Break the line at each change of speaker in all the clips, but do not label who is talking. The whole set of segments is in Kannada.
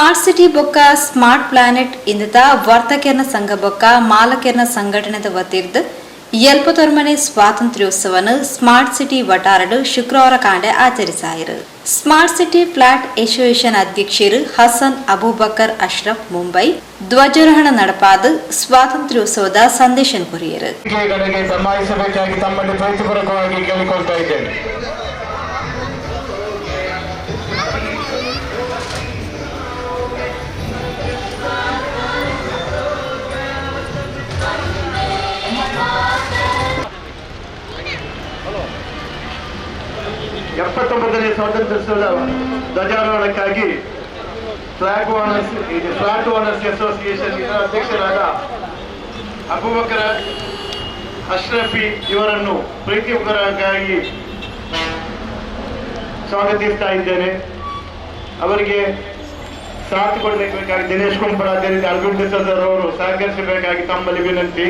ಸ್ಮಾರ್ಟ್ ಸಿಟಿ ಬೊಕ್ಕ ಸ್ಮಾರ್ಟ್ ಪ್ಲಾನೆಟ್ ಇಂದತ ವರ್ತಕರ್ನ ಸಂಘ ಬೊಕ್ಕ ಮಾಲಕರ್ನ ಸಂಘಟನೆದ ವತಿರ್ದು ಎಲ್ಪತೊರ್ಮನೆ ಸ್ವಾತಂತ್ರ್ಯೋತ್ಸವನ ಸ್ಮಾರ್ಟ್ ಸಿಟಿ ವಟಾರಡು ಶುಕ್ರವಾರ ಕಾಂಡೆ ಆಚರಿಸಾಯಿರು. ಸ್ಮಾರ್ಟ್ ಸಿಟಿ ಫ್ಲಾಟ್ ಅಸೋಸಿಯೇಷನ್ ಅಧ್ಯಕ್ಷರು ಹಸನ್ ಅಬೂಬಕರ್ ಅಶ್ರಫ್ ಮುಂಬೈ ಧ್ವಜಾರೋಹಣ ನಡಪಾದ ಸ್ವಾತಂತ್ರ್ಯೋತ್ಸವದ ಸಂದೇಶನ್ ಕೊರಿಯರು.
ಎಪ್ಪತ್ತೊಂಬತ್ತನೇ ಸ್ವಾತಂತ್ರ್ಯೋತ್ಸವದ ಧ್ವಜಾರೋಹಣಕ್ಕಾಗಿ flag owners flat owners association ಇದರ ಅಧ್ಯಕ್ಷರಾದ ಅಬುಬಕರ ಅಶ್ರಫಿ ಇವರನ್ನು ಪ್ರೀತಿಪೂರ್ವಕವಾಗಿ ಸ್ವಾಗತಿಸ್ತಾ ಇದ್ದೇನೆ. ಅವರಿಗೆ ಸಾಥ್ ಕೊಡಬೇಕಾಗಿ ದಿನೇಶ್ ಕುಂಬರ ಅದೇ ರೀತಿ ಅರವಿಂದ ಅವರು ಸಹಕರಿಸಬೇಕಾಗಿ ತಮ್ಮಲ್ಲಿ ವಿನಂತಿ.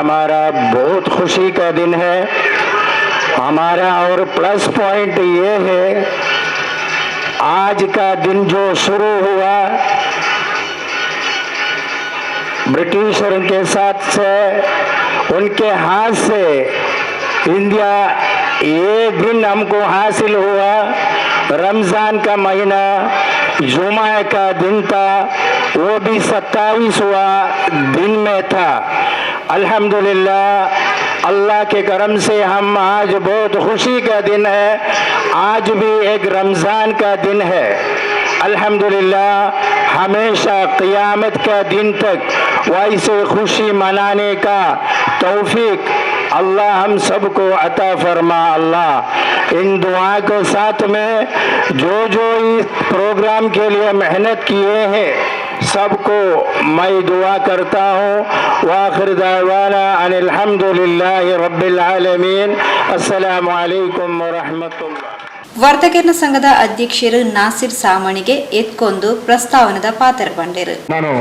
हमारा बहुत खुशी का दिन है। हमारा और प्लस पॉइंट ये है, आज का दिन जो शुरू हुआ, ब्रिटिशर के साथ से, उनके हाथ से इंडिया ये दिन हमको हासिल हुआ, रमज़ान का महीना जुमा का दिन था, वो भी सत्ताईसवा दिन में था। अल्हम्दुलिल्लाह, अल्लाह के करम से हम आज बहुत खुशी का दिन है। आज भी एक रमज़ान का दिन है। अल्हम्दुलिल्लाह, हमेशा क़ियामत का दिन तक वैसे खुशी मनाने का तौफीक अल्लाह हम सबको अता फरमा। अल्लाह, इन दुआ के साथ में जो जो इस प्रोग्राम के लिए मेहनत किए हैं सबको मैं दुआ करता हूँ वाखिर दावाना अनिलहम्दुलिल्लाह रब्बिल आलमीन अस्सलामु अलैकुम वरहमतुल्लाह
ವರ್ತಕರ್ನ ಸಂಘದ ಅಧ್ಯಕ್ಷರು ನಾಸಿರ್ ಸಾಮಣಿಗೆ ಎತ್ಕೊಂದು ಪ್ರಸ್ತಾವನದ ಪಾತ್ರ ಬಂಡಿರು
ನಾನು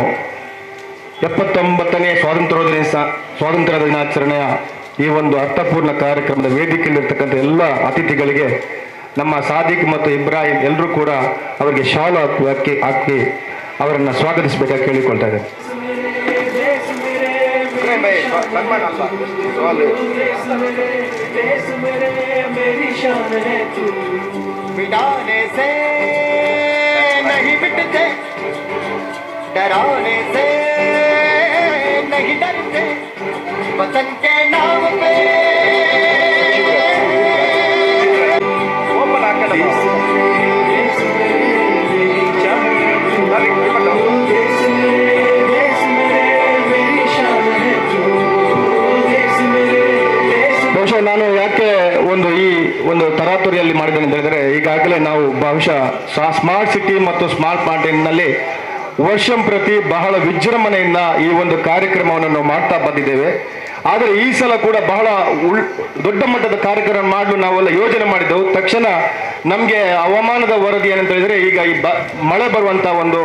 ಎಪ್ಪತ್ತೊಂಬತ್ತನೇ ಸ್ವಾತಂತ್ರ್ಯ ದಿನ ಸ್ವಾತಂತ್ರ್ಯ ದಿನಾಚರಣೆಯ ಈ ಒಂದು ಅರ್ಥಪೂರ್ಣ ಕಾರ್ಯಕ್ರಮದ ವೇದಿಕೆಯಲ್ಲಿರ್ತಕ್ಕಂಥ ಎಲ್ಲ ಅತಿಥಿಗಳಿಗೆ ನಮ್ಮ ಸಾದಿಕ್ ಮತ್ತು ಇಬ್ರಾಹಿಂ ಎಲ್ಲರೂ ಕೂಡ ಅವರಿಗೆ ಶಾಲು ಹಾಕಿ ಹಾಕಿ ಅವರನ್ನು ಸ್ವಾಗತಿಸಬೇಕಾಗಿ ಕೇಳಿಕೊಳ್ತಾ ಇದ್ದೇನೆ
मिटाने से
नहीं मिटते डराने से नहीं डरते वतन के नाम पे
ಈಗಾಗಲೇ ನಾವು ಬಹುಶಃ ಸ್ಮಾರ್ಟ್ ಸಿಟಿ ಮತ್ತು ಸ್ಮಾರ್ಟ್ ಮಾರ್ಟಿನ್ನಲ್ಲಿ ವರ್ಷಂ ಪ್ರತಿ ಬಹಳ ವಿಜೃಂಭಣೆಯಿಂದ ಈ ಒಂದು ಕಾರ್ಯಕ್ರಮವನ್ನು ನಾವು ಮಾಡ್ತಾ ಬಂದಿದ್ದೇವೆ. ಆದರೆ ಈ ಸಲ ಕೂಡ ಬಹಳ ದೊಡ್ಡ ಮಟ್ಟದ ಕಾರ್ಯಕ್ರಮ ಮಾಡಲು ನಾವೆಲ್ಲ ಯೋಜನೆ ಮಾಡಿದ್ದೆವು. ತಕ್ಷಣ ನಮಗೆ ಹವಾಮಾನದ ವರದಿ ಏನಂತ ಹೇಳಿದರೆ ಈಗ ಈ ಬ, ಮಳೆ ಬರುವಂಥ ಒಂದು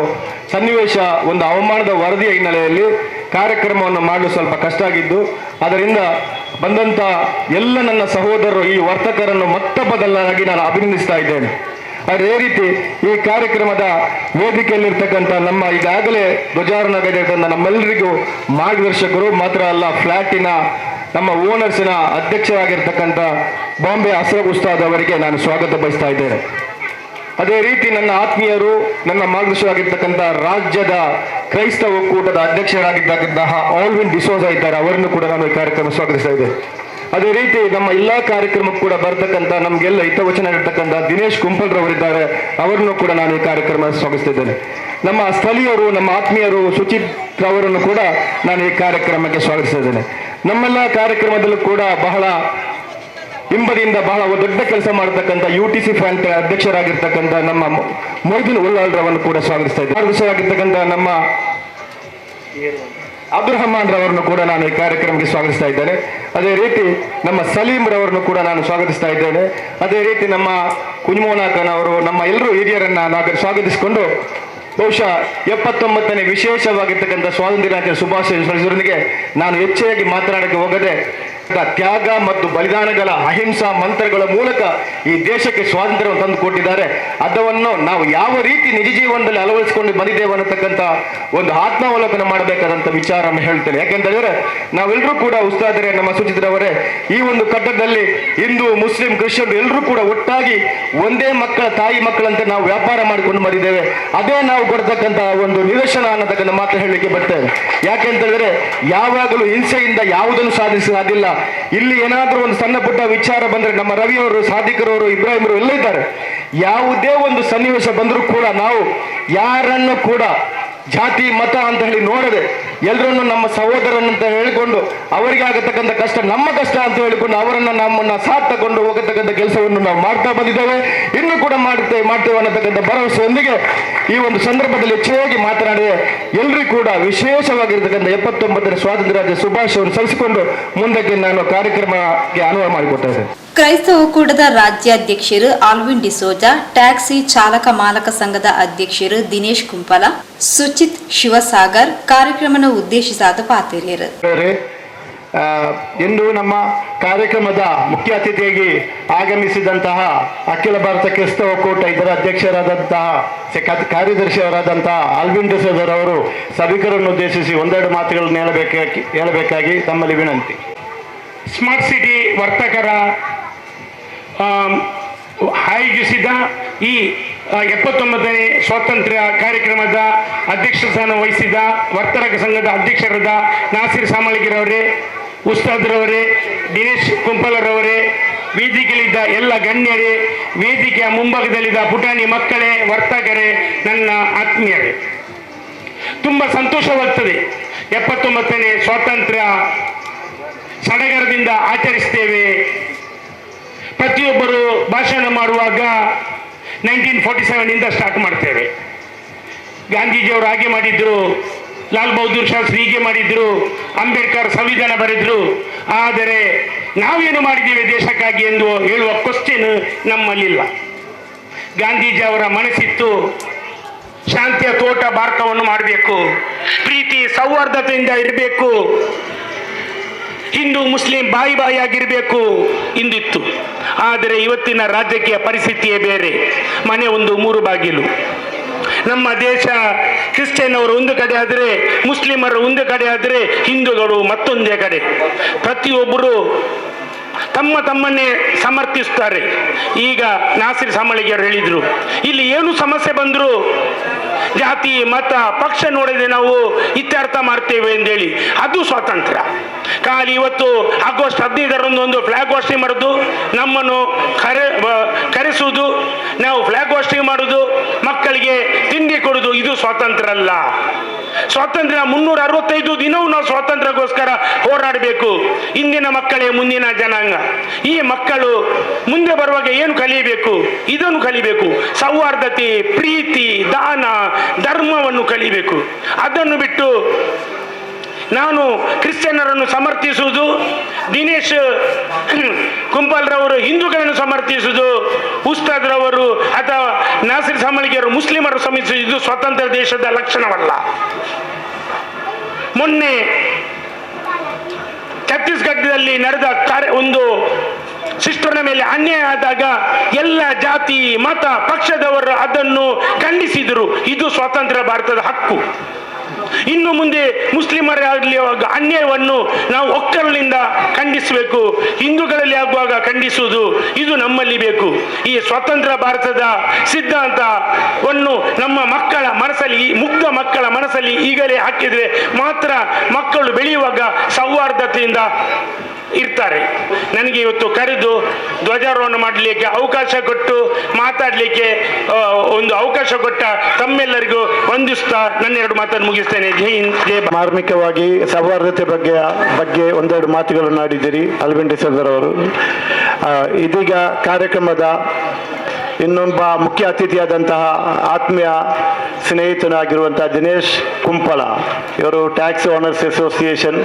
ಸನ್ನಿವೇಶ, ಒಂದು ಹವಾಮಾನದ ವರದಿಯ ಹಿನ್ನೆಲೆಯಲ್ಲಿ ಕಾರ್ಯಕ್ರಮವನ್ನು ಮಾಡಲು ಸ್ವಲ್ಪ ಕಷ್ಟ ಆಗಿದ್ದು, ಅದರಿಂದ ಬಂದಂಥ ಎಲ್ಲ ನನ್ನ ಸಹೋದರರು, ಈ ವರ್ತಕರನ್ನು ಮತ್ತೊಬ್ಬದಲ್ಲಾಗಿ ನಾನು ಅಭಿನಂದಿಸ್ತಾ ಇದ್ದೇನೆ. ಅದೇ ರೀತಿ ಈ ಕಾರ್ಯಕ್ರಮದ ವೇದಿಕೆಯಲ್ಲಿರ್ತಕ್ಕಂಥ ನಮ್ಮ ಈಗಾಗಲೇ ಧ್ವಜಾರೋಹಣವಾಗಿರ್ತಕ್ಕಂಥ ನಮ್ಮೆಲ್ಲರಿಗೂ ಮಾರ್ಗದರ್ಶಕರು ಮಾತ್ರ ಅಲ್ಲ, ಫ್ಲಾಟಿನ ನಮ್ಮ ಓನರ್ಸಿನ ಅಧ್ಯಕ್ಷರಾಗಿರ್ತಕ್ಕಂಥ ಬಾಂಬೆ ಅಸ್ರಫ್ ಉಸ್ತಾದ್ ಅವರಿಗೆ ನಾನು ಸ್ವಾಗತ ಬಯಸ್ತಾ ಇದ್ದೇನೆ. ಅದೇ ರೀತಿ ನನ್ನ ಆತ್ಮೀಯರು, ನನ್ನ ಮಾರ್ಗದರ್ಶಕರಾಗಿರ್ತಕ್ಕಂಥ ರಾಜ್ಯದ ಕ್ರೈಸ್ತ ಒಕ್ಕೂಟದ ಅಧ್ಯಕ್ಷರಾಗಿರ್ತಕ್ಕಂತಹ ಆಲ್ವಿನ್ ಡಿಸೋಜಾ ಇದ್ದಾರೆ, ಅವರನ್ನು ಕೂಡ ನಾನು ಈ ಕಾರ್ಯಕ್ರಮ ಸ್ವಾಗತಿಸ್ತಾ ಇದ್ದೇನೆ. ಅದೇ ರೀತಿ ನಮ್ಮ ಎಲ್ಲ ಕಾರ್ಯಕ್ರಮಕ್ಕೂ ಕೂಡ ಬರ್ತಕ್ಕಂಥ ನಮಗೆಲ್ಲ ಹಿತವಚನ ಇರ್ತಕ್ಕಂಥ ದಿನೇಶ್ ಕುಂಪಲ್ರವರಿದ್ದಾರೆ, ಅವರನ್ನು ಕೂಡ ನಾನು ಈ ಕಾರ್ಯಕ್ರಮ ಸ್ವಾಗತಿಸ್ತಿದ್ದೇನೆ. ನಮ್ಮ ಸ್ಥಳೀಯರು, ನಮ್ಮ ಆತ್ಮೀಯರು ಸುಚಿತ್ ಅವರನ್ನು ಕೂಡ ನಾನು ಈ ಕಾರ್ಯಕ್ರಮಕ್ಕೆ ಸ್ವಾಗತಿಸ್ತಾ ಇದ್ದೇನೆ. ನಮ್ಮೆಲ್ಲ ಕಾರ್ಯಕ್ರಮದಲ್ಲೂ ಕೂಡ ಬಹಳ ಹಿಂಬದಿಯಿಂದ ಬಹಳ ದೊಡ್ಡ ಕೆಲಸ ಮಾಡತಕ್ಕಂಥ ಯು ಟಿ ಸಿ ಫ್ಯಾಂಟ್ ಅಧ್ಯಕ್ಷರಾಗಿರ್ತಕ್ಕಂಥ ನಮ್ಮ ಮೊಯ್ದಿನ್ ಉಲ್ಲಾಲ್ರವನ್ನು ಕೂಡ ಸ್ವಾಗತಿಸ್ತಾ ಇದ್ದೆ ನಮ್ಮ ಅಬ್ದುಲ್ ರಹಮಾನ್ ರವರನ್ನು ಕೂಡ ನಾನು ಈ ಕಾರ್ಯಕ್ರಮಕ್ಕೆ ಸ್ವಾಗತಿಸ್ತಾ ಇದ್ದೇನೆ. ಅದೇ ರೀತಿ ನಮ್ಮ ಸಲೀಂ ರವರನ್ನು ಕೂಡ ನಾನು ಸ್ವಾಗತಿಸ್ತಾ ಇದ್ದೇನೆ. ಅದೇ ರೀತಿ ನಮ್ಮ ಕುಂಜಮೋನಾಥನ್ ಅವರು ನಮ್ಮ ಎಲ್ಲರೂ ಹಿರಿಯರನ್ನ ನಾವು ಸ್ವಾಗತಿಸಿಕೊಂಡು ಬಹುಶಃ ಎಪ್ಪತ್ತೊಂಬತ್ತನೇ ವಿಶೇಷವಾಗಿರ್ತಕ್ಕಂಥ ಸ್ವಾತಂತ್ರ್ಯ ದಿನಾಚರಣೆ ಸ್ಮರಿಸಿದೊಂದಿಗೆ ನಾನು ಹೆಚ್ಚಾಗಿ ಮಾತನಾಡಕ್ಕೆ ಹೋಗದೆ ತ್ಯಾಗ ಮತ್ತು ಬಲಿದಾನಗಳ ಅಹಿಂಸಾ ಮಂತ್ರಗಳ ಮೂಲಕ ಈ ದೇಶಕ್ಕೆ ಸ್ವಾತಂತ್ರ್ಯವನ್ನು ತಂದು ಕೊಟ್ಟಿದ್ದಾರೆ. ಅದನ್ನು ನಾವು ಯಾವ ರೀತಿ ನಿಜ ಜೀವನದಲ್ಲಿ ಅಳವಡಿಸಿಕೊಂಡು ಬಂದಿದ್ದೇವೆ ಅನ್ನತಕ್ಕಂಥ ಒಂದು ಆತ್ಮಾವಲೋಕನ ಮಾಡಬೇಕಾದಂಥ ವಿಚಾರ ಹೇಳ್ತೇನೆ. ಹೇಳಿದ್ರೆ ನಾವೆಲ್ಲರೂ ಕೂಡ ಉಸ್ತಾದರೆ, ನಮ್ಮ ಸುಚಿತ್ರವರೇ ಈ ಒಂದು ಕಟ್ಟಡದಲ್ಲಿ ಹಿಂದೂ, ಮುಸ್ಲಿಂ, ಕ್ರಿಶ್ಚಿಯನ್ ಎಲ್ಲರೂ ಕೂಡ ಒಟ್ಟಾಗಿ ಒಂದೇ ಮಕ್ಕಳ, ತಾಯಿ ಮಕ್ಕಳಂತೆ ನಾವು ವ್ಯಾಪಾರ ಮಾಡಿಕೊಂಡು ಬಂದಿದ್ದೇವೆ. ಅದೇ ನಾವು ಕೊಡ್ತಕ್ಕಂಥ ಒಂದು ನಿದರ್ಶನ ಅನ್ನತಕ್ಕಂಥ ಮಾತು ಹೇಳಲಿಕ್ಕೆ ಬರ್ತೇವೆ. ಹೇಳಿದ್ರೆ ಯಾವಾಗಲೂ ಹಿಂಸೆಯಿಂದ ಯಾವುದನ್ನು ಸಾಧಿಸಲಾದಿಲ್ಲ ಇಲ್ಲಿ ಏನಾದರೂ ಒಂದು ಸಣ್ಣ ಪುಟ್ಟ ವಿಚಾರ ಬಂದ್ರೆ ನಮ್ಮ ರವಿಯವರು ಸಾಧಿಕರವರು ಇಬ್ರಾಹಿಮರು ಎಲ್ಲ ಇದ್ದಾರೆ ಯಾವುದೇ ಒಂದು ಸನ್ನಿವೇಶ ಬಂದರೂ ಕೂಡ ನಾವು ಯಾರನ್ನು ಕೂಡ ಜಾತಿ, ಮತ ಅಂತ ಹೇಳಿ ನೋಡದೆ ಎಲ್ಲರನ್ನು ನಮ್ಮ ಸಹೋದರನಂತ ಹೇಳಿಕೊಂಡು ಅವರಿಗೆ ಆಗತಕ್ಕಂಥ ಕಷ್ಟ ನಮ್ಮ ಕಷ್ಟ ಅಂತ ಹೇಳಿಕೊಂಡು ಅವರನ್ನ ನಮ್ಮನ್ನ ಸಾಥ್ ತಗೊಂಡು ಹೋಗತಕ್ಕಂಥ ಕೆಲಸವನ್ನು ನಾವು ಮಾಡ್ತಾ ಬಂದಿದ್ದೇವೆ. ಇನ್ನು ಕೂಡ ಮಾಡುತ್ತೇವೆ ಮಾಡ್ತೇವೆ ಅನ್ನತಕ್ಕಂಥ ಭರವಸೆಯೊಂದಿಗೆ ಈ ಒಂದು ಸಂದರ್ಭದಲ್ಲಿ ಹೆಚ್ಚಾಗಿ ಮಾತನಾಡಿ ಎಲ್ಲರಿಗೂ ಕೂಡ ವಿಶೇಷವಾಗಿರ್ತಕ್ಕಂಥ ಎಪ್ಪತ್ತೊಂಬತ್ತನೇ ಸ್ವಾತಂತ್ರ್ಯ ಶುಭಾಶಯವನ್ನು ಸಲ್ಲಿಸಿಕೊಂಡು ಮುಂದಕ್ಕೆ ನಾನು ಕಾರ್ಯಕ್ರಮಕ್ಕೆ ಅನುವು ಮಾಡಿಕೊಡ್ತಾ ಇದ್ದೇನೆ.
ಕ್ರೈಸ್ತ ಒಕ್ಕೂಟದ ರಾಜ್ಯಾಧ್ಯಕ್ಷರು ಆಲ್ವಿನ್ ಡಿಸೋಜಾ, ಟ್ಯಾಕ್ಸಿ ಚಾಲಕ ಮಾಲಕ ಸಂಘದ ಅಧ್ಯಕ್ಷರು ದಿನೇಶ್ ಕುಂಪಲ, ಸುಚಿತ್ ಶಿವಸಾಗರ್ ಕಾರ್ಯಕ್ರಮನ ಉದ್ದೇಶಿಸಾದ ಪಾತಿರಿಯರು.
ಇಂದು ನಮ್ಮ ಕಾರ್ಯಕ್ರಮದ ಮುಖ್ಯ ಅತಿಥಿಯಾಗಿ ಆಗಮಿಸಿದಂತಹ ಅಖಿಲ ಭಾರತ ಕ್ರಿಸ್ತ ಒಕ್ಕೂಟ ಇದರ ಅಧ್ಯಕ್ಷರಾದಂತಹ ಕಾರ್ಯದರ್ಶಿಯವರಾದಂತಹ ಆಲ್ವಿನ್ ಡಿಸೋಜರ್ ಅವರು ಸಭಿಕರನ್ನು ಉದ್ದೇಶಿಸಿ ಒಂದೆರಡು ಮಾತುಗಳನ್ನು ಹೇಳಬೇಕಾಗಿ ಹೇಳಬೇಕಾಗಿ ತಮ್ಮಲ್ಲಿ ವಿನಂತಿ.
ಸ್ಮಾರ್ಟ್ ಸಿಟಿ ವರ್ತಕರ ಆಯೋಜಿಸಿದ ಈ ಎಪ್ಪತ್ತೊಂಬತ್ತನೇ ಸ್ವಾತಂತ್ರ್ಯ ಕಾರ್ಯಕ್ರಮದ ಅಧ್ಯಕ್ಷ ಸ್ಥಾನ ವಹಿಸಿದ ವರ್ತಕ ಸಂಘದ ಅಧ್ಯಕ್ಷರಾದ ನಾಸಿರ್ ಸಾಮಳಿಗಿರವರೇ ಉಸ್ತಾದ್ರವರೇ ದಿನೇಶ್ ಕುಂಪಲರವರೇ ವೇದಿಕೆಯಲ್ಲಿದ್ದ ಎಲ್ಲ ಗಣ್ಯರೇ, ವೇದಿಕೆಯ ಮುಂಭಾಗದಲ್ಲಿದ್ದ ಪುಟಾಣಿ ಮಕ್ಕಳೇ, ವರ್ತಕರೇ, ನನ್ನ ಆತ್ಮೀಯರೇ. ತುಂಬ ಸಂತೋಷವಾಗ್ತದೆ ಎಪ್ಪತ್ತೊಂಬತ್ತನೇ ಸ್ವಾತಂತ್ರ್ಯ ಸಡಗರದಿಂದ ಆಚರಿಸ್ತೇವೆ ಪ್ರತಿಯೊಬ್ಬರು ಭಾಷಣ ಮಾಡುವಾಗ ನೈನ್ಟೀನ್ ಫೋರ್ಟಿ ಸೆವೆನಿಂದ ಸ್ಟಾರ್ಟ್ ಮಾಡ್ತೇವೆ. ಗಾಂಧೀಜಿಯವರು ಹಾಗೆ ಮಾಡಿದ್ರು, ಲಾಲ್ ಬಹದ್ದೂರ್ ಶಾಸ್ತ್ರಿ ಹೀಗೆ ಮಾಡಿದ್ರು, ಅಂಬೇಡ್ಕರ್ ಸಂವಿಧಾನ ಬರೆದ್ರು. ಆದರೆ ನಾವೇನು ಮಾಡಿದ್ದೇವೆ ದೇಶಕ್ಕಾಗಿ ಎಂದು ಹೇಳುವ ಕ್ವಶನ್ ನಮ್ಮಲ್ಲಿಲ್ಲ ಗಾಂಧೀಜಿ ಅವರ ಮನಸ್ಸಿತ್ತು, ಶಾಂತಿಯ ತೋಟ ಭಾರತವನ್ನು ಮಾಡಬೇಕು, ಪ್ರೀತಿ, ಸೌಹಾರ್ದತೆಯಿಂದ ಇರಬೇಕು, ಹಿಂದೂ, ಮುಸ್ಲಿಂ ಬಾಯಿ ಬಾಯಿಯಾಗಿರಬೇಕು, ಇಂದಿತ್ತು. ಆದರೆ ಇವತ್ತಿನ ರಾಜಕೀಯ ಪರಿಸ್ಥಿತಿಯೇ ಬೇರೆ. ಮನೆ ಒಂದು ಮೂರು ಬಾಗಿಲು. ನಮ್ಮ ದೇಶ ಕ್ರಿಶ್ಚಿಯನ್ ಅವರು ಒಂದು ಕಡೆ ಆದರೆ, ಮುಸ್ಲಿಮರು ಒಂದು ಕಡೆ ಆದರೆ, ಹಿಂದೂಗಳು ಮತ್ತೊಂದೇ ಕಡೆ. ಪ್ರತಿಯೊಬ್ಬರು ತಮ್ಮ ತಮ್ಮನ್ನೇ ಸಮರ್ಥಿಸ್ತಾರೆ. ಈಗ ನಾಸಿರ್ ಸಾಮಳಿಗೆಯವರು ಹೇಳಿದರು, ಇಲ್ಲಿ ಏನು ಸಮಸ್ಯೆ ಬಂದರೂ? ಜಾತಿ, ಮತ, ಪಕ್ಷ ನೋಡದೆ ನಾವು ಇತ್ಯರ್ಥ ಮಾಡ್ತೇವೆ ಅಂತೇಳಿ ಅದು ಸ್ವಾತಂತ್ರ್ಯ. ಖಾಲಿ ಇವತ್ತು ಆಗಸ್ಟ್ ಹದಿನೈದರಂದು ಒಂದು ಫ್ಲಾಗ್ ಘೋಷಣೆ ಮಾಡುದು, ನಮ್ಮನ್ನು ಕರೆ ಕರೆಸುವುದು ನಾವು ಫ್ಲಾಗ್ ಘೋಷಣೆ ಮಾಡೋದು, ಮಕ್ಕಳಿಗೆ ತಿಂಡಿ ಕೊಡುದು, ಇದು ಸ್ವಾತಂತ್ರ್ಯ ಅಲ್ಲ. ಸ್ವಾತಂತ್ರ್ಯ ಮುನ್ನೂರ ಅರವತ್ತೈದು ದಿನವೂ ನಾವು ಸ್ವಾತಂತ್ರ್ಯಕ್ಕೋಸ್ಕರ ಹೋರಾಡಬೇಕು. ಇಂದಿನ ಮಕ್ಕಳೇ, ಮುಂದಿನ ಜನಾಂಗ. ಈ ಮಕ್ಕಳು ಮುಂದೆ ಬರುವಾಗ ಏನು ಕಲಿಯಬೇಕು? ಇದನ್ನು ಕಲಿಬೇಕು. ಸೌಹಾರ್ದತೆ, ಪ್ರೀತಿ, ದಾನ, ಧರ್ಮವನ್ನು ಕಲಿಬೇಕು. ಅದನ್ನು ಬಿಟ್ಟು ನಾನು ಕ್ರಿಶ್ಚಿಯನ್ನರನ್ನು ಸಮರ್ಥಿಸುವುದು ದಿನೇಶ್, ಕುಂಪಲ್ರವರು ಹಿಂದೂಗಳನ್ನು ಸಮರ್ಥಿಸುವುದು, ಉಸ್ತಾದ್ರವರು ಅಥವಾ ನಾಸಿರ್ ಸಾಮಳಿಗೆಯವರು ಮುಸ್ಲಿಮರು ಸಮರ್ಥಿಸುವುದು ಸ್ವತಂತ್ರ ದೇಶದ ಲಕ್ಷಣವಲ್ಲ. ಮೊನ್ನೆ ಛತ್ತೀಸ್ಗಢದಲ್ಲಿ ನಡೆದ ಕಾರ್ಯ, ಒಂದು ಸಿಸ್ಟರ್ನ ಮೇಲೆ ಅನ್ಯಾಯ ಆದಾಗ ಎಲ್ಲ ಜಾತಿ, ಮತ, ಪಕ್ಷದವರು ಅದನ್ನು ಖಂಡಿಸಿದರು. ಇದು ಸ್ವತಂತ್ರ ಭಾರತದ ಹಕ್ಕು. ಇನ್ನು ಮುಂದೆ ಮುಸ್ಲಿಮರಾಗಲಿ ಅನ್ಯಾಯವನ್ನು ನಾವು ಒಕ್ಕಲಿನಿಂದ ಖಂಡಿಸಬೇಕು. ಹಿಂದೂಗಳಲ್ಲಿ ಆಗುವಾಗ ಖಂಡಿಸುವುದು ಇದು ನಮ್ಮಲ್ಲಿ ಬೇಕು. ಈ ಸ್ವತಂತ್ರ ಭಾರತದ ಸಿದ್ಧಾಂತವನ್ನು ನಮ್ಮ ಮಕ್ಕಳ ಮನಸ್ಸಲ್ಲಿ, ಮುಗ್ಧ ಮಕ್ಕಳ ಮನಸ್ಸಲ್ಲಿ ಈಗಲೇ ಹಾಕಿದರೆ ಮಾತ್ರ ಮಕ್ಕಳು ಬೆಳೆಯುವಾಗ ಸೌಹಾರ್ದತೆಯಿಂದ ಇರ್ತಾರೆ. ನನಗೆ ಇವತ್ತು ಕರೆದು ಧ್ವಜಾರೋಹಣ ಮಾಡಲಿಕ್ಕೆ ಅವಕಾಶ ಕೊಟ್ಟು ಮಾತಾಡಲಿಕ್ಕೆ ಒಂದು ಅವಕಾಶ ಕೊಟ್ಟ ತಮ್ಮೆಲ್ಲರಿಗೂ ವಂದಿಸ್ತಾ ನನ್ನ ಎರಡು ಮಾತನ್ನು ಮುಗಿಸ್ತೇನೆ. ಜೈ ಹಿಂದ್, ಜೈ.
ಮಾರ್ಮಿಕವಾಗಿ ಸೌಹಾರ್ದತೆ ಬಗ್ಗೆ ಬಗ್ಗೆ ಒಂದೆರಡು ಮಾತುಗಳನ್ನು ಆಡಿದ್ದೀರಿ ಅಲ್ಬೆಂಡಿ ಸದರ್ ಅವರು ಇದೀಗ ಕಾರ್ಯಕ್ರಮದ ಇನ್ನೊಬ್ಬ ಮುಖ್ಯ ಅತಿಥಿಯಾದಂತಹ ಆತ್ಮೀಯ ಸ್ನೇಹಿತನಾಗಿರುವಂತಹ ದಿನೇಶ್ ಕುಂಪಲ. ಇವರು ಟ್ಯಾಕ್ಸ್ ಓನರ್ಸ್ ಅಸೋಸಿಯೇಷನ್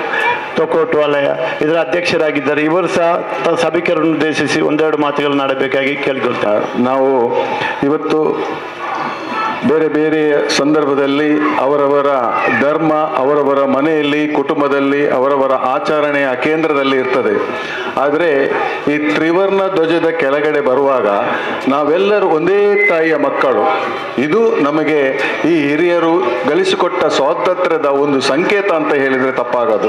ತೊಕೋಟ್ ವಲಯ ಇದರ ಅಧ್ಯಕ್ಷರಾಗಿದ್ದಾರೆ. ಇವರು ಸಹ ಸಭಿಕರನ್ನು ಉದ್ದೇಶಿಸಿ ಒಂದೆರಡು ಮಾತುಗಳನ್ನು ಆಡಬೇಕಾಗಿ ಕೇಳಿಕೊಳ್ತಾರೆ
ನಾವು ಇವತ್ತು ಬೇರೆ ಬೇರೆ ಸಂದರ್ಭದಲ್ಲಿ ಅವರವರ ಧರ್ಮ, ಅವರವರ ಮನೆಯಲ್ಲಿ, ಕುಟುಂಬದಲ್ಲಿ, ಅವರವರ ಆಚರಣೆಯ ಕೇಂದ್ರದಲ್ಲಿ ಇರ್ತದೆ. ಆದರೆ ಈ ತ್ರಿವರ್ಣ ಧ್ವಜದ ಕೆಳಗಡೆ ಬರುವಾಗ ನಾವೆಲ್ಲರೂ ಒಂದೇ ತಾಯಿಯ ಮಕ್ಕಳು. ಇದು ನಮಗೆ ಈ ಹಿರಿಯರು ಗಳಿಸಿಕೊಟ್ಟ ಸ್ವಾತಂತ್ರ್ಯದ ಒಂದು ಸಂಕೇತ ಅಂತ ಹೇಳಿದರೆ ತಪ್ಪಾಗೋದು.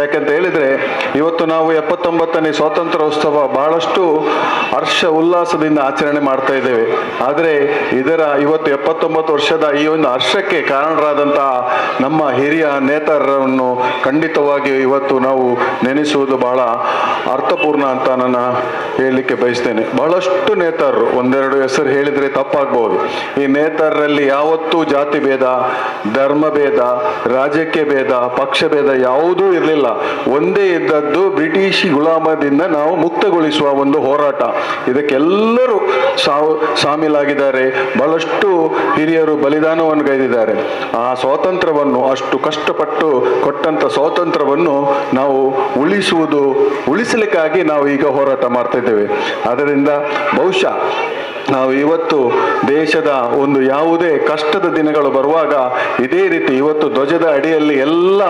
ಯಾಕಂತ ಹೇಳಿದರೆ, ಇವತ್ತು ನಾವು ಎಪ್ಪತ್ತೊಂಬತ್ತನೇ ಸ್ವಾತಂತ್ರ್ಯೋತ್ಸವ ಬಹಳಷ್ಟು ಹರ್ಷ ಉಲ್ಲಾಸದಿಂದ ಆಚರಣೆ ಮಾಡ್ತಾ ಇದ್ದೇವೆ. ಆದರೆ ಇದರ ಇವತ್ತು ಎಪ್ಪತ್ತೊಂಬತ್ತು ವರ್ಷದ ಈ ಒಂದು ಹರ್ಷಕ್ಕೆ ಕಾರಣರಾದಂತಹ ನಮ್ಮ ಹಿರಿಯ ನೇತಾರರನ್ನು ಖಂಡಿತವಾಗಿ ಇವತ್ತು ನಾವು ನೆನೆಸುವುದು ಬಹಳ ಅರ್ಥಪೂರ್ಣ ಅಂತ ನಾನು ಹೇಳಲಿಕ್ಕೆ ಬಯಸ್ತೇನೆ. ಬಹಳಷ್ಟು ನೇತಾರರು, ಒಂದೆರಡು ಹೆಸರು ಹೇಳಿದರೆ ತಪ್ಪಾಗ್ಬೋದು. ಈ ನೇತಾರರಲ್ಲಿ ಯಾವತ್ತೂ ಜಾತಿ ಭೇದ ಧರ್ಮ ಭೇದ ರಾಜಕೀಯ ಭೇದ ಪಕ್ಷ ಭೇದ ಯಾವುದೂ ಇರಲಿಲ್ಲ. ಒಂದೇ ಇದ್ದದ್ದು ಬ್ರಿಟಿಷ್ ಗುಲಾಮದಿಂದ ನಾವು ಮುಕ್ತಗೊಳಿಸುವ ಒಂದು ಹೋರಾಟ. ಇದಕ್ಕೆಲ್ಲರೂ ಸಾವು ಶಾಮೀಲಾಗಿದ್ದಾರೆ ಬಹಳಷ್ಟು ಹಿರಿಯರು ಬಲಿದಾನವನ್ನು ಗೈದಿದ್ದಾರೆ ಆ ಸ್ವಾತಂತ್ರ್ಯವನ್ನು, ಅಷ್ಟು ಕಷ್ಟಪಟ್ಟು ಕೊಟ್ಟಂತ ಸ್ವಾತಂತ್ರ್ಯವನ್ನು ನಾವು ಉಳಿಸುವುದು, ಉಳಿಸಲಿಕ್ಕಾಗಿ ನಾವು ಈಗ ಹೋರಾಟ ಮಾಡ್ತಾ ಇದ್ದೇವೆ. ಅದರಿಂದ ಬಹುಶಃ ನಾವು ಇವತ್ತು ದೇಶದ ಒಂದು ಯಾವುದೇ ಕಷ್ಟದ ದಿನಗಳು ಬರುವಾಗ ಇದೇ ರೀತಿ ಇವತ್ತು ಧ್ವಜದ ಅಡಿಯಲ್ಲಿ ಎಲ್ಲ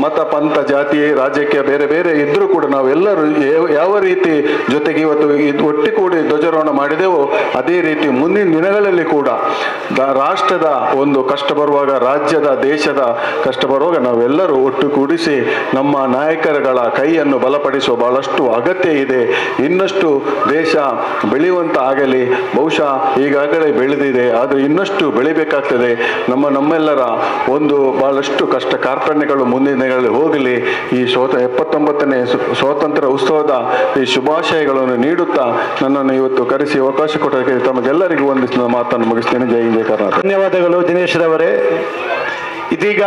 ಮತ, ಪಂಥ, ಜಾತಿ ರಾಜ್ಯಕ್ಕೆ ಬೇರೆ ಬೇರೆ ಇದ್ರೂ ಕೂಡ ನಾವೆಲ್ಲರೂ ಯಾವ- ರೀತಿ ಜೊತೆಗೆ ಇವತ್ತು ಒಟ್ಟಿಗೂಡಿ ಧ್ವಜಾರೋಹಣ ಮಾಡಿದೆವೋ ಅದೇ ರೀತಿ ಮುಂದಿನ ದಿನಗಳಲ್ಲಿ ಕೂಡ ರಾಷ್ಟ್ರದ ಒಂದು ಕಷ್ಟ ಬರುವಾಗ, ರಾಜ್ಯದ, ದೇಶದ ಕಷ್ಟ ಬರುವಾಗ ನಾವೆಲ್ಲರೂ ಒಟ್ಟುಗೂಡಿಸಿ ನಮ್ಮ ನಾಯಕರುಗಳ ಕೈಯನ್ನು ಬಲಪಡಿಸುವ ಬಹಳಷ್ಟು ಅಗತ್ಯ ಇದೆ. ಇನ್ನಷ್ಟು ದೇಶ ಬೆಳೆಯುವಂತ ಆಗಲಿ ಬಹುಶಃ ಈಗಾಗಲೇ ಬೆಳೆದಿದೆ, ಆದರೆ ಇನ್ನಷ್ಟು ಬೆಳಿಬೇಕಾಗ್ತದೆ. ನಮ್ಮ ನಮ್ಮೆಲ್ಲರ ಒಂದು ಬಹಳಷ್ಟು ಕಷ್ಟ ಕಾರ್ಖಾನೆಗಳು ಮುಂದಿನ ದಿನಗಳಲ್ಲಿ ಹೋಗಲಿ, ಈ ಸ್ವತ, ಎಪ್ಪತ್ತೊಂಬತ್ತನೇ ಸ್ವಾತಂತ್ರ್ಯ ಉತ್ಸವದ ಈ ಶುಭಾಶಯಗಳನ್ನು ನೀಡುತ್ತಾ ನನ್ನನ್ನು ಇವತ್ತು ಕರೆಸಿ ಅವಕಾಶ ಕೊಟ್ಟರೆ ತಮಗೆಲ್ಲರಿಗೂ ಒಂದು ಮಾತನ್ನು ಮುಗಿಸ್ತೇನೆ. ಜೈ ಹಿಂದ್ ಕರ್ನಾಟಕ.
ಧನ್ಯವಾದಗಳು ದಿನೇಶ್ ರವರೇ. ಇದೀಗ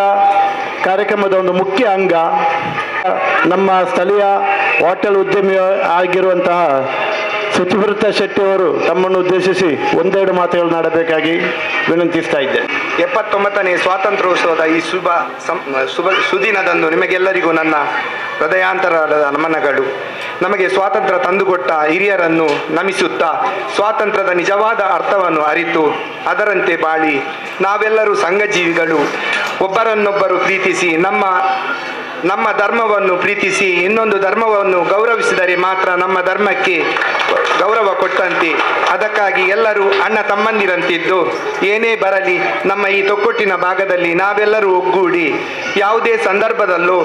ಕಾರ್ಯಕ್ರಮದ ಒಂದು ಮುಖ್ಯ ಅಂಗ, ನಮ್ಮ ಸ್ಥಳೀಯ ಹೋಟೆಲ್ ಉದ್ಯಮಿ ಆಗಿರುವಂತಹ ಸುಚಿವೃತ ಶೆಟ್ಟಿ ಅವರು ತಮ್ಮನ್ನು ಉದ್ದೇಶಿಸಿ ಒಂದೆರಡು ಮಾತುಗಳು ಆಡಬೇಕಾಗಿ ವಿನಂತಿಸ್ತಾ ಇದ್ದೆ.
ಎಪ್ಪತ್ತೊಂಬತ್ತನೇ ಸ್ವಾತಂತ್ರ್ಯೋತ್ಸವದ ಈ ಶುಭ ಶುಭ ಸುದಿನದಂದು ನಿಮಗೆಲ್ಲರಿಗೂ ನನ್ನ ಹೃದಯಾಂತರದ ನಮನಗಳು. ನಮಗೆ ಸ್ವಾತಂತ್ರ್ಯ ತಂದುಕೊಟ್ಟ ಹಿರಿಯರನ್ನು ನಮಿಸುತ್ತಾ ಸ್ವಾತಂತ್ರ್ಯದ ನಿಜವಾದ ಅರ್ಥವನ್ನು ಅರಿತು ಅದರಂತೆ ಬಾಳಿ ನಾವೆಲ್ಲರೂ ಸಂಘಜೀವಿಗಳು. ಒಬ್ಬರನ್ನೊಬ್ಬರು ಪ್ರೀತಿಸಿ ನಮ್ಮ ನಮ್ಮ ಧರ್ಮವನ್ನು ಪ್ರೀತಿಸಿ ಇನ್ನೊಂದು ಧರ್ಮವನ್ನು ಗೌರವಿಸಿದರೆ ಮಾತ್ರ ನಮ್ಮ ಧರ್ಮಕ್ಕೆ ಗೌರವ ಕೊಟ್ಟಂತೆ. ಅದಕ್ಕಾಗಿ ಎಲ್ಲರೂ ಅಣ್ಣ ತಮ್ಮಂದಿರಂತಿದ್ದು. ಏನೇ ಬರಲಿ, ನಮ್ಮ ಈ ತೊಕ್ಕೊಟ್ಟಿನ ಭಾಗದಲ್ಲಿ ನಾವೆಲ್ಲರೂ ಒಗ್ಗೂಡಿ. ಯಾವುದೇ ಸಂದರ್ಭದಲ್ಲೂ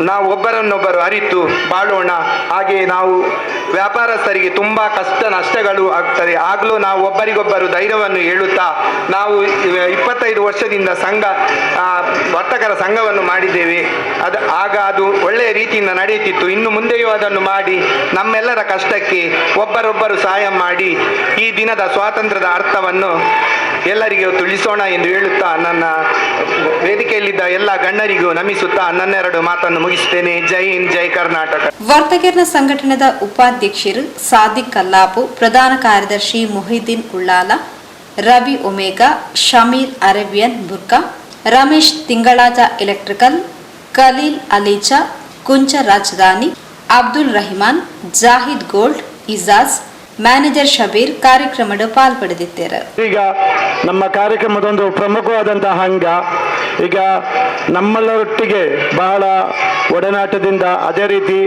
ನಾವು ಒಬ್ಬರನ್ನೊಬ್ಬರು ಅರಿತು ಬಾಳೋಣ. ಹಾಗೆ ನಾವು ವ್ಯಾಪಾರಸ್ಥರಿಗೆ ತುಂಬ ಕಷ್ಟ ನಷ್ಟಗಳು ಆಗ್ತದೆ. ಆಗಲೂ ನಾವು ಒಬ್ಬರಿಗೊಬ್ಬರು ಧೈರ್ಯವನ್ನು ಹೇಳುತ್ತಾ ನಾವು ಇಪ್ಪತ್ತೈದು ವರ್ಷದಿಂದ ಸಂಘ ವರ್ತಕರ ಸಂಘವನ್ನು ಮಾಡಿದ್ದೇವೆ. ಅದು, ಆಗ ಅದು ಒಳ್ಳೆಯ ರೀತಿಯಿಂದ ನಡೆಯುತ್ತಿತ್ತು. ಇನ್ನು ಮುಂದೆಯೂ ಅದನ್ನು ಮಾಡಿ ನಮ್ಮೆಲ್ಲರ ಕಷ್ಟಕ್ಕೆ ಒಬ್ಬರೊಬ್ಬರು ಸಹಾಯ ಮಾಡಿ ಈ ದಿನದ ಸ್ವಾತಂತ್ರ್ಯದ ಅರ್ಥವನ್ನು ಎಲ್ಲರಿಗೂ ತಿಳಿಸೋಣ ಎಂದು ಹೇಳುತ್ತಾ ನನ್ನ ವೇದಿಕೆಯಲ್ಲಿದ್ದ ಎಲ್ಲ ಗಣ್ಯರಿಗೂ ನಮಿಸುತ್ತಾ ನನ್ನೆರಡು ಮಾತನ್ನು ಮುಗಿಸುತ್ತೇನೆ. ಜೈ ಹಿಂದ್, ಜೈ ಕರ್ನಾಟಕ.
ವರ್ತಕರ್ನ ಸಂಘಟನೆದ ಉಪಾಧ್ಯಕ್ಷರು ಸಾದಿಕ್ ಕಲ್ಲಾಪು, ಪ್ರಧಾನ ಕಾರ್ಯದರ್ಶಿ Mohiddin Ullal, Ravi Omega, Shameer Arabian Burqa, Ramesh Tingalaja electrical, Khaleel Aliza, Kuncha Rajadhani, Abdul Rahiman, Zahid gold, Ijaz manager Shabeer ಕಾರ್ಯಕ್ರಮದ ಪಾಲ್ಪಡೆದಿದ್ದಾರೆ.
ಈಗ ನಮ್ಮ ಕಾರ್ಯಕ್ರಮದೊಂದು ಪ್ರಮುಖವಾದಂತಹ ಅಂಗ, ಈಗ ನಮ್ಮೆಲ್ಲರೊಟ್ಟಿಗೆ ಬಹಳ ಒಡನಾಟದಿಂದ ಅದೇ ರೀತಿ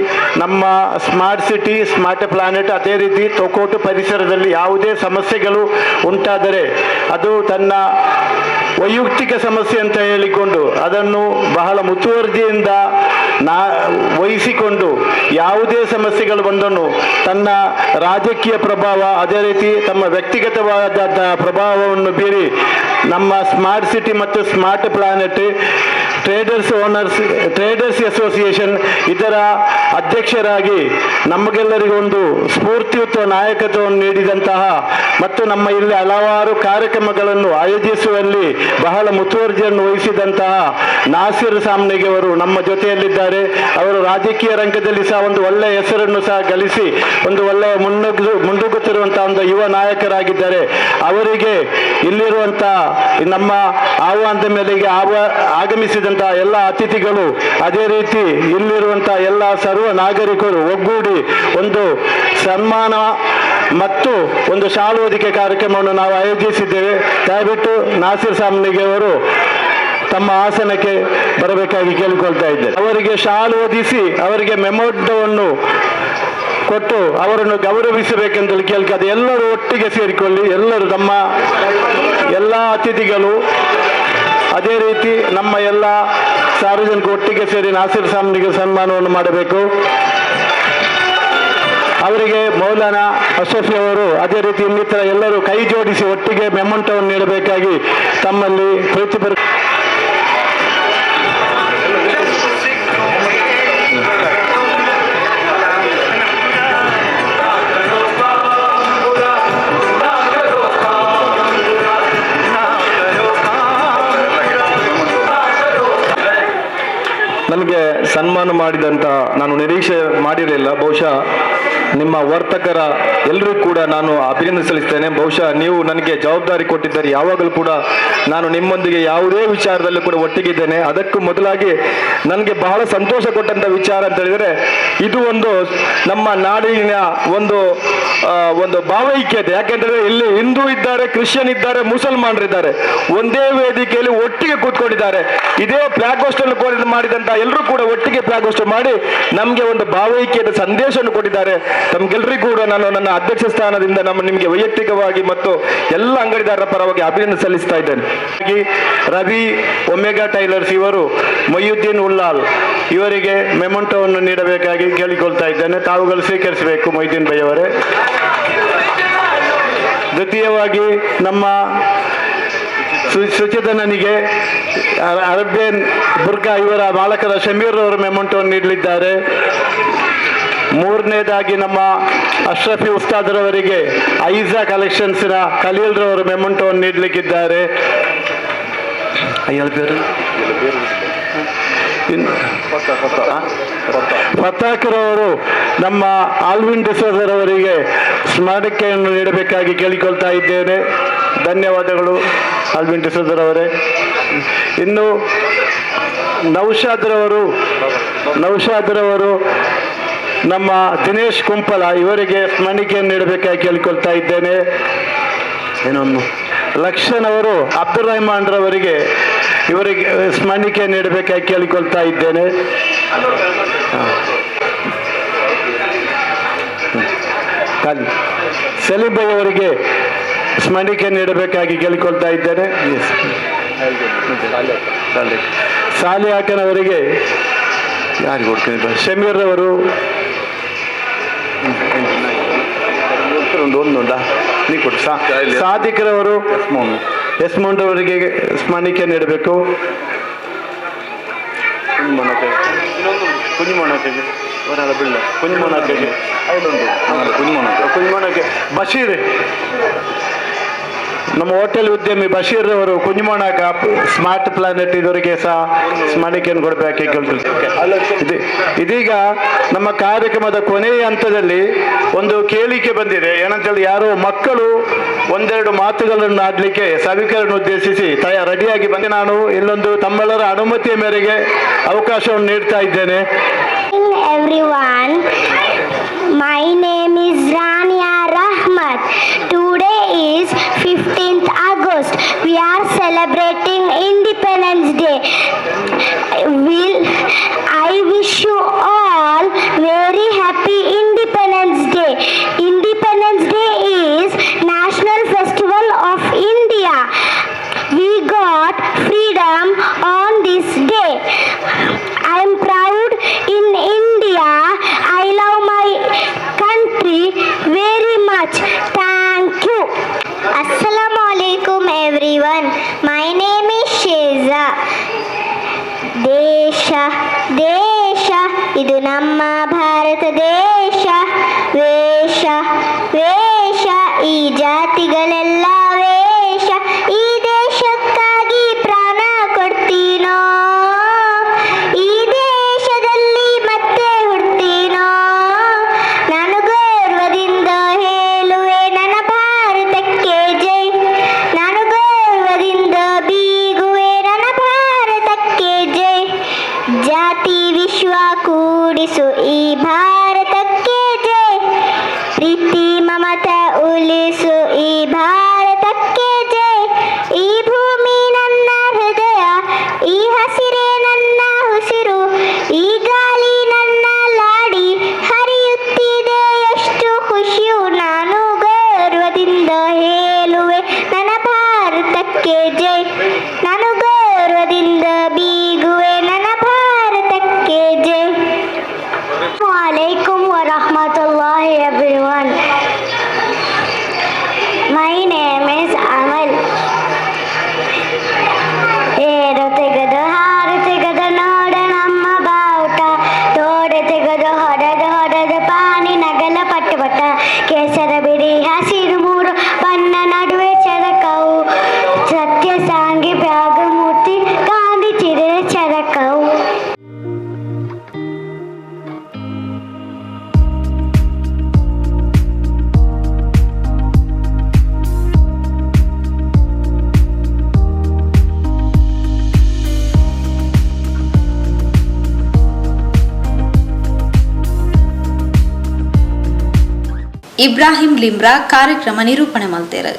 ನಮ್ಮ ಸ್ಮಾರ್ಟ್ ಸಿಟಿ, ಸ್ಮಾರ್ಟ್ ಪ್ಲಾನೆಟ್ ಅದೇ ರೀತಿ ತೊಕೋಟು ಪರಿಸರದಲ್ಲಿ ಯಾವುದೇ ಸಮಸ್ಯೆಗಳು ಉಂಟಾದರೆ ಅದು ತನ್ನ ವೈಯಕ್ತಿಕ ಸಮಸ್ಯೆ ಅಂತ ಹೇಳಿಕೊಂಡು ಅದನ್ನು ಬಹಳ ಮುತುವರ್ಜಿಯಿಂದ ನಾ ವಹಿಸಿಕೊಂಡು ಯಾವುದೇ ಸಮಸ್ಯೆಗಳು ಬಂದನು, ತನ್ನ ರಾಜಕೀಯ ಪ್ರಭಾವ, ಅದೇ ರೀತಿ ತಮ್ಮ ವ್ಯಕ್ತಿಗತವಾದ ಪ್ರಭಾವವನ್ನು ಬೀರಿ ನಮ್ಮ ಸ್ಮಾರ್ಟ್ ಸಿಟಿ ಮತ್ತು smart planet traders owners traders association ಇದರ ಅಧ್ಯಕ್ಷರಾಗಿ ನಮಗೆಲ್ಲರಿಗೂ ಒಂದು ಸ್ಫೂರ್ತಿಯುತ ನಾಯಕತ್ವವನ್ನು ನೀಡಿದಂತಹ ಮತ್ತು ನಮ್ಮ ಇಲ್ಲಿ ಹಲವಾರು ಕಾರ್ಯಕ್ರಮಗಳನ್ನು ಆಯೋಜಿಸುವಲ್ಲಿ ಬಹಳ ಮುತುವರ್ಜಿಯನ್ನು ವಹಿಸಿದಂತಹ ನಾಸಿರ್ ಸಾಮ್ನೆಗೆ ಅವರು ನಮ್ಮ ಜೊತೆಯಲ್ಲಿದ್ದಾರೆ. ಅವರು ರಾಜಕೀಯ ರಂಗದಲ್ಲಿ ಸಹ ಒಂದು ಒಳ್ಳೆಯ ಹೆಸರನ್ನು ಸಹ ಗಳಿಸಿ ಒಂದು ಒಳ್ಳೆಯ ಮುನ್ನುಗ್ಗು ಮುಂದುಗುತ್ತಿರುವಂತಹ ಒಂದು ಯುವ ನಾಯಕರಾಗಿದ್ದಾರೆ. ಅವರಿಗೆ ಇಲ್ಲಿರುವಂತಹ ನಮ್ಮ ಆಹ್ವಾನದ ಮೇಲೆ ಆವ ಆಗಮಿಸಿದಂತಹ ಎಲ್ಲ ಅತಿಥಿಗಳು ಅದೇ ರೀತಿ ಇಲ್ಲಿರುವಂತಹ ಎಲ್ಲ ಸರ್ವ ನಾಗರಿಕರು ಒಗ್ಗೂಡಿ ಒಂದು ಸನ್ಮಾನ ಮತ್ತು ಒಂದು ಶಾಲು ಹೊದಿಕೆ ಕಾರ್ಯಕ್ರಮವನ್ನು ನಾವು ಆಯೋಜಿಸಿದ್ದೇವೆ. ದಯವಿಟ್ಟು ನಾಸಿರ್ ಅವರು ತಮ್ಮ ಆಸನಕ್ಕೆ ಬರಬೇಕಾಗಿ ಕೇಳಿಕೊಳ್ತಾ ಇದ್ದೆ ಅವರಿಗೆ ಶಾಲು ಓದಿಸಿ ಅವರಿಗೆ ಮೆಮೋಟವನ್ನು ಕೊಟ್ಟು ಅವರನ್ನು ಗೌರವಿಸಬೇಕೆಂದು ಕೇಳ್ಕದೆ ಎಲ್ಲರೂ ಒಟ್ಟಿಗೆ ಸೇರಿಕೊಳ್ಳಿ. ಎಲ್ಲರೂ ತಮ್ಮ ಎಲ್ಲ ಅತಿಥಿಗಳು ಅದೇ ರೀತಿ ನಮ್ಮ ಎಲ್ಲ ಸಾರ್ವಜನಿಕ ಒಟ್ಟಿಗೆ ಸೇರಿ ನಾಸೀರ್ ಸಾಮ್ನಿಗೆ ಸನ್ಮಾನವನ್ನು ಮಾಡಬೇಕು. ಅವರಿಗೆ ಮೌಲಾನ ಅಶಫಿ ಅವರು ಅದೇ ರೀತಿ ಇನ್ನಿತರ ಎಲ್ಲರೂ ಕೈ ಜೋಡಿಸಿ ಒಟ್ಟಿಗೆ ಮೆಮೊಂಟವನ್ನು ನೀಡಬೇಕಾಗಿ ತಮ್ಮಲ್ಲಿ ಪ್ರೀತಿ
ಸನ್ಮಾನ ಮಾಡಿದಂತ ನಾನು ನಿರೀಕ್ಷೆ ಮಾಡಿರಲಿಲ್ಲ. ಬಹುಶಃ ನಿಮ್ಮ ವರ್ತಕರ ಎಲ್ಲರೂ ಕೂಡ ನಾನು ಅಭಿನಂದನೆ ಸಲ್ಲಿಸ್ತೇನೆ. ಬಹುಶಃ ನೀವು ನನಗೆ ಜವಾಬ್ದಾರಿ ಕೊಟ್ಟಿದ್ದರೆ ಯಾವಾಗಲೂ ಕೂಡ ನಾನು ನಿಮ್ಮೊಂದಿಗೆ ಯಾವುದೇ ವಿಚಾರದಲ್ಲೂ ಕೂಡ ಒಟ್ಟಿಗಿದ್ದೇನೆ. ಅದಕ್ಕೂ ಮೊದಲಾಗಿ ನನಗೆ ಬಹಳ ಸಂತೋಷ ಕೊಟ್ಟಂಥ ವಿಚಾರ ಅಂತ ಹೇಳಿದರೆ, ಇದು ಒಂದು ನಮ್ಮ ನಾಡಿನ ಒಂದು ಒಂದು ಭಾವೈಕ್ಯತೆ. ಯಾಕೆಂದರೆ ಇಲ್ಲಿ ಹಿಂದೂ ಇದ್ದಾರೆ, ಕ್ರಿಶ್ಚಿಯನ್ ಇದ್ದಾರೆ ಮುಸಲ್ಮಾನರಿದ್ದಾರೆ ಒಂದೇ ವೇದಿಕೆಯಲ್ಲಿ ಒಟ್ಟಿಗೆ ಕೂತ್ಕೊಂಡಿದ್ದಾರೆ. ಇದೇ ಫ್ಲಾಗ್ ಹೋಸ್ಟಲ್ ಮಾಡಿದಂತ ಎಲ್ಲರೂ ಕೂಡ ಒಟ್ಟಿಗೆ ಫ್ಲಾಗ್ ಮಾಡಿ ನಮಗೆ ಒಂದು ಭಾವೈಕ್ಯದ ಸಂದೇಶವನ್ನು ಕೊಟ್ಟಿದ್ದಾರೆ. ತಮ್ಗೆಲ್ರಿಗೂ ಕೂಡ ನಾನು ನನ್ನ ಅಧ್ಯಕ್ಷ ಸ್ಥಾನದಿಂದ ನಮ್ಮ ನಿಮಗೆ ವೈಯಕ್ತಿಕವಾಗಿ ಮತ್ತು ಎಲ್ಲ ಅಂಗಡಿದಾರರ ಪರವಾಗಿ ಅಭಿನಂದನೆ ಸಲ್ಲಿಸ್ತಾ ಇದ್ದೇನೆ.
ಹಾಗಾಗಿ ರವಿ ಒಮೆಗಾ ಟೈಲರ್ಸ್ ಇವರು ಮೊಯ್ಯುದ್ದೀನ್ ಉಲ್ಲಾಲ್ ಇವರಿಗೆ ಮೆಮೊಂಟೋವನ್ನು ನೀಡಬೇಕಾಗಿ ಕೇಳಿಕೊಳ್ತಾ ಇದ್ದೇನೆ. ತಾವುಗಳು ಸ್ವೀಕರಿಸಬೇಕು ಮೊಯ್ದೀನ್ ಬೈ ಅವರೇ ದ್ವಿತೀಯವಾಗಿ ನಮ್ಮ ಸು- ಅರಬ್ಬೇನ್ ಬುರ್ಕಾ ಇವರ ಮಾಲಕರ ಶಮೀರ್ ಅವರು ಮೆಮೊಂಟೋವನ್ನು ನೀಡಲಿದ್ದಾರೆ. ಮೂರನೇದಾಗಿ ನಮ್ಮ ಅಶ್ರಫಿ ಉಸ್ತಾದ್ರವರಿಗೆ ಐಜಾ ಕಲೆಕ್ಷನ್ಸಿನ ಖಲೀಲ್ರವರು ಮೆಮೊಂಟೋವನ್ನು ನೀಡಲಿಕ್ಕಿದ್ದಾರೆ. ಫತಾಕ್ರವರು ನಮ್ಮ ಆಲ್ವಿನ್ ಡಿಸೋದರ್ ಅವರಿಗೆ ಸ್ಮರಣಿಕೆಯನ್ನು ನೀಡಬೇಕಾಗಿ ಕೇಳಿಕೊಳ್ತಾ ಇದ್ದೇನೆ. ಧನ್ಯವಾದಗಳು ಆಲ್ವಿನ್ ಡಿಸೋದರ್ ಅವರೇ ಇನ್ನು ನೌಶಾದ್ರವರು ನೌಶಾದ್ರವರು ನಮ್ಮ ದಿನೇಶ್ ಕುಂಪಲ ಇವರಿಗೆ ಸ್ಮರಣಿಕೆಯನ್ನು ನೀಡಬೇಕಾಗಿ ಕೇಳಿಕೊಳ್ತಾ ಇದ್ದೇನೆ. ಏನೊಂದು ಲಕ್ಷನ್ ಅವರು ಅಬ್ದುಲ್ ರಹಮಾನ್ ರವರಿಗೆ ಇವರಿಗೆ ಸ್ಮರಣಿಕೆ ನೀಡಬೇಕಾಗಿ ಕೇಳಿಕೊಳ್ತಾ ಇದ್ದೇನೆ. ಸಲೀಬ್ ಅವರಿಗೆ ಸ್ಮರಣಿಕೆ ನೀಡಬೇಕಾಗಿ ಕೇಳಿಕೊಳ್ತಾ ಇದ್ದೇನೆ. ಸಾಲಿ ಹಾಕನವರಿಗೆ ಯಾರಿಗೆ ಕೊಡ್ತೀನಿ? ಶಮೀರ್ ಅವರು ಒಂದು ಉಂಟಾ? ನೀ ಕೊಟ್ಟು ಸಾಧಿಕರವರು ಯಸ್ಮೌಂಟ್ ಅವರಿಗೆ ಸ್ಮಾನಿಕೆ ನೀಡಬೇಕು. ಮೊಣಕೆ ಕುಂಜು ಬಶೀರ್. ನಮ್ಮ ಹೋಟೆಲ್ ಉದ್ಯಮಿ ಬಶೀರ್ ಅವರು ಕುഞ്ഞുಮೋಣಕ ಸ್ಮಾರ್ಟ್ ಪ್ಲಾನೆಟ್ ಇದರಿಗೆ ಸಹ ಸ್ಮರಣಿಕೆಯನ್ನು ಕೊಡಬೇಕು ಇದು, ಇದೀಗ ನಮ್ಮ ಕಾರ್ಯಕ್ರಮದ ಕೊನೆಯ ಹಂತದಲ್ಲಿ ಒಂದು ಕೇಳಿಕೆ ಬಂದಿದೆ ಏನಂತೇಳಿ ಯಾರೋ ಮಕ್ಕಳು ಒಂದೆರಡು ಮಾತುಗಳನ್ನು ಆಡಲಿಕ್ಕೆ ಸಭಿಕರನ್ನು ಉದ್ದೇಶಿಸಿ ತಯ, ರೆಡಿಯಾಗಿ ಬಂದೆ ನಾನು ಇಲ್ಲೊಂದು ತಮ್ಮೆಲ್ಲರ ಅನುಮತಿಯ ಮೇರೆಗೆ ಅವಕಾಶವನ್ನು ನೀಡ್ತಾ ಇದ್ದೇನೆ.
My name is Rania Rahmat. Is 15th August. We are celebrating Independence Day. Will I wish you Yeshu ഈ ഭാ
ಇಬ್ರಾಹಿಂ ಲಿಮ್ರಾ ಕಾರ್ಯಕ್ರಮ ನಿರೂಪಣೆ ಮಲ್ತೇರು